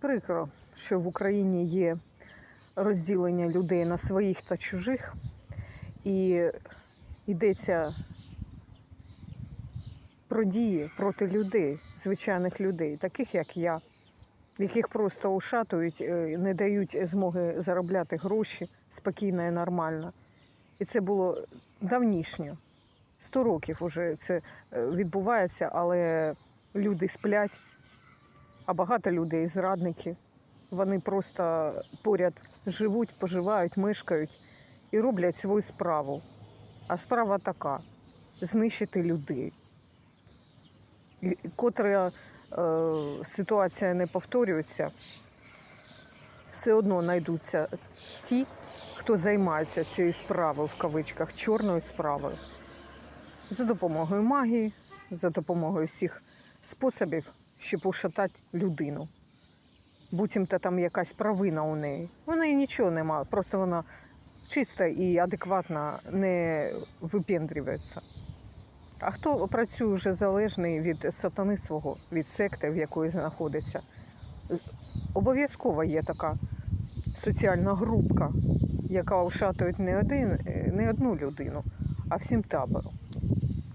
Прикро, що в Україні є розділення людей на своїх та чужих, і йдеться про дії проти людей, звичайних людей, таких як я, яких просто ушатують, е, не дають змоги заробляти гроші спокійно і нормально. І це було давнішньо. Сто років уже це е, відбувається, але люди сплять, а багато людей зрадники. Вони просто поряд живуть, поживають, мешкають і роблять свою справу. А справа така знищити людей. Котра е, ситуація не повторюється, все одно знайдуться ті, хто займається цією справою в кавичках, чорною справою. За допомогою магії, за допомогою всіх способів, щоб ушатати людину. Буцімто там якась провина у неї. У неї нічого немає, просто вона чиста і адекватно не випендрюється. А хто працює вже залежний від сатани свого, від секти, в якої знаходиться, обов'язково є така соціальна групка, яка ушатує не, один, не одну людину, а всім табором.